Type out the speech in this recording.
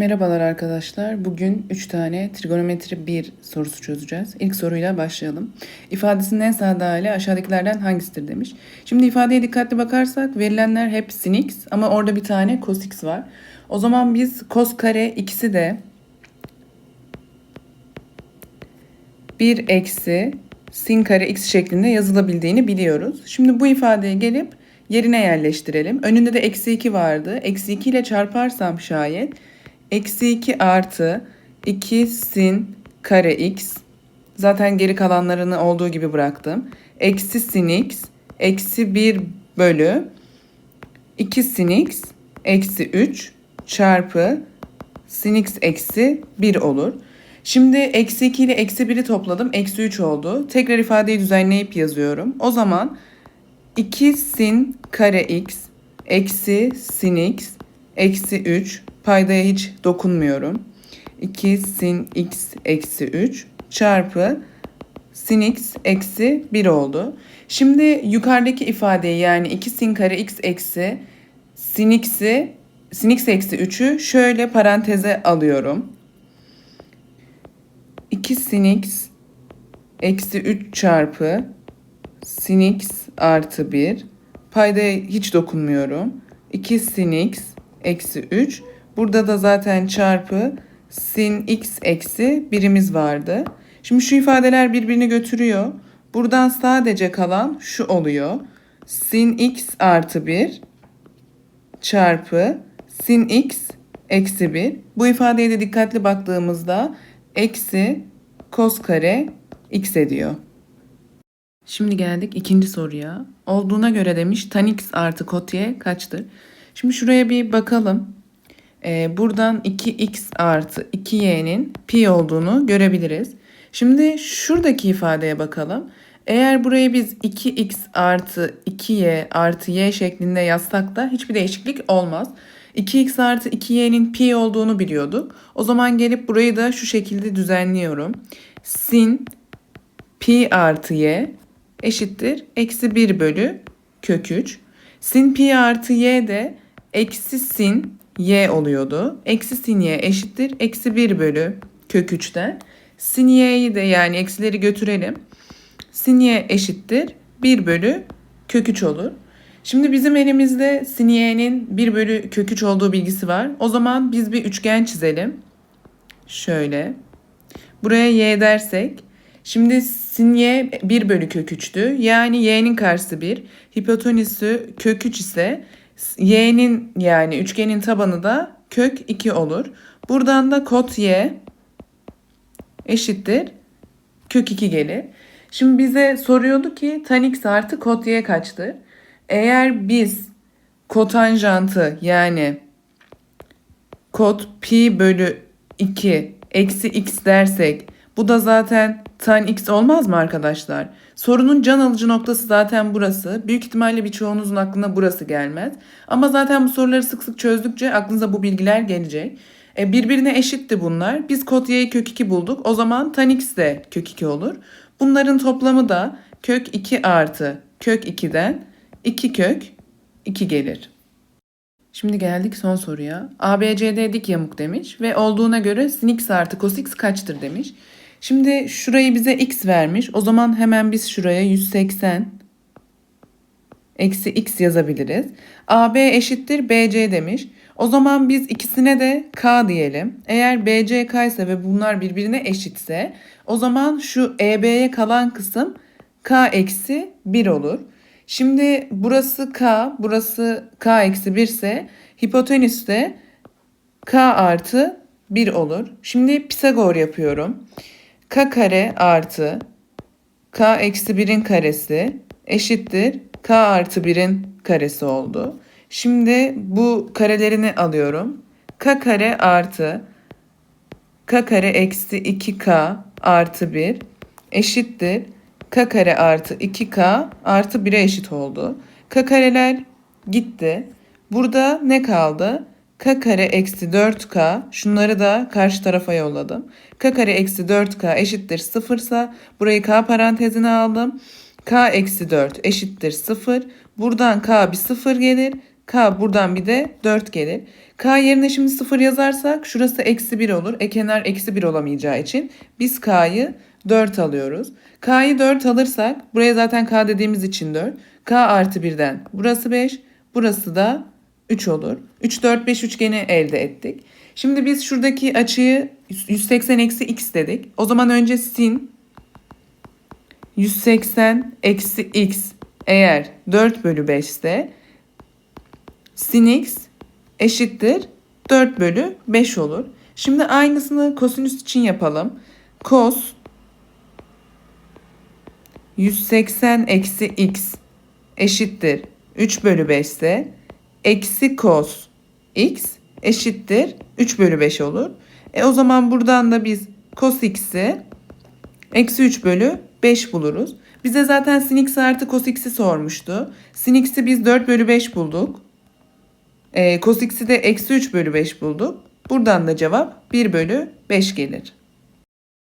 Merhabalar arkadaşlar. Bugün 3 tane trigonometri 1 sorusu çözeceğiz. İlk soruyla başlayalım. İfadesinin en sade hali aşağıdakilerden hangisidir demiş. Şimdi ifadeye dikkatli bakarsak verilenler hep sin x ama orada bir tane cos x var. O zaman biz cos kare ikisi de 1 eksi sin kare x şeklinde yazılabildiğini biliyoruz. Şimdi bu ifadeye gelip yerine yerleştirelim. Önünde de eksi 2 vardı. Eksi 2 ile çarparsam şayet eksi 2 artı 2 sin kare x zaten geri kalanlarını olduğu gibi bıraktım. Eksi sin x eksi 1 bölü 2 sin x eksi 3 çarpı sin x eksi 1 olur. Şimdi eksi 2 ile eksi 1'i topladım. Eksi 3 oldu. Tekrar ifadeyi düzenleyip yazıyorum. O zaman 2 sin kare x eksi sin x eksi 3 paydaya hiç dokunmuyorum. 2 sin x eksi 3 çarpı sin x eksi 1 oldu. Şimdi yukarıdaki ifadeyi yani 2 sin kare x eksi sin x'i sin x eksi 3'ü şöyle paranteze alıyorum. 2 sin x eksi 3 çarpı sin x artı 1 paydaya hiç dokunmuyorum. 2 sin x eksi 3 burada da zaten çarpı sin x eksi birimiz vardı. Şimdi şu ifadeler birbirini götürüyor. Buradan sadece kalan şu oluyor. Sin x artı 1 çarpı sin x eksi 1. Bu ifadeye de dikkatli baktığımızda eksi kos kare x ediyor. Şimdi geldik ikinci soruya. Olduğuna göre demiş tan x artı kot y kaçtır? Şimdi şuraya bir bakalım. Ee, buradan 2x artı 2y'nin pi olduğunu görebiliriz. Şimdi şuradaki ifadeye bakalım. Eğer burayı biz 2x artı 2y artı y şeklinde yazsak da hiçbir değişiklik olmaz. 2x artı 2y'nin pi olduğunu biliyorduk. O zaman gelip burayı da şu şekilde düzenliyorum. Sin pi artı y eşittir. Eksi 1 bölü kök 3. Sin pi artı y de eksi sin y oluyordu. Eksi sin y eşittir. Eksi 1 bölü kök 3'ten. Sin y'yi de yani eksileri götürelim. Sin y eşittir. 1 bölü kök 3 olur. Şimdi bizim elimizde sin y'nin 1 bölü kök 3 olduğu bilgisi var. O zaman biz bir üçgen çizelim. Şöyle. Buraya y dersek. Şimdi sin y 1 bölü kök 3'tü. Yani y'nin karşısı 1. Hipotenüsü kök 3 ise y'nin yani üçgenin tabanı da kök 2 olur. Buradan da kot y eşittir kök 2 gelir. Şimdi bize soruyordu ki tan x artı kot y kaçtır? Eğer biz kotanjantı yani kot pi bölü 2 eksi x dersek bu da zaten tan x olmaz mı arkadaşlar? Sorunun can alıcı noktası zaten burası. Büyük ihtimalle birçoğunuzun aklına burası gelmez. Ama zaten bu soruları sık sık çözdükçe aklınıza bu bilgiler gelecek. E, birbirine eşitti bunlar. Biz kot y'yi kök 2 bulduk. O zaman tan x de kök 2 olur. Bunların toplamı da kök 2 artı kök 2'den 2 kök 2 gelir. Şimdi geldik son soruya. ABCD dik yamuk demiş ve olduğuna göre sin x artı cos x kaçtır demiş. Şimdi şurayı bize x vermiş. O zaman hemen biz şuraya 180 eksi x yazabiliriz. AB eşittir BC demiş. O zaman biz ikisine de k diyelim. Eğer BC k ise ve bunlar birbirine eşitse o zaman şu EB'ye kalan kısım k eksi 1 olur. Şimdi burası k, burası k eksi 1 ise hipotenüs de k artı 1 olur. Şimdi Pisagor yapıyorum. K kare artı k eksi 1'in karesi eşittir k artı 1'in karesi oldu. Şimdi bu karelerini alıyorum. k kare artı k kare eksi 2k artı 1 eşittir k kare artı 2k artı 1'e eşit oldu. k kareler gitti. Burada ne kaldı? K kare eksi 4k şunları da karşı tarafa yolladım. k kare eksi 4k eşittir 0 ise burayı k parantezine aldım. k eksi 4 eşittir 0. Buradan k bir 0 gelir. K buradan bir de 4 gelir. K yerine şimdi 0 yazarsak şurası eksi 1 olur. E kenar eksi 1 olamayacağı için biz K'yı 4 alıyoruz. K'yı 4 alırsak buraya zaten K dediğimiz için 4. K artı 1'den burası 5. Burası da 3 olur. 3, 4, 5 üçgeni elde ettik. Şimdi biz şuradaki açıyı 180 eksi x dedik. O zaman önce sin 180 eksi x eğer 4 bölü 5 ise sin x eşittir 4 bölü 5 olur. Şimdi aynısını kosinüs için yapalım. Kos 180 eksi x eşittir 3 bölü 5 ise eksi kos x eşittir 3 bölü 5 olur. E o zaman buradan da biz cos x'i eksi 3 bölü 5 buluruz. Bize zaten sin x artı cos x'i sormuştu. Sin x'i biz 4 bölü 5 bulduk. E, cos x'i de eksi 3 bölü 5 bulduk. Buradan da cevap 1 bölü 5 gelir.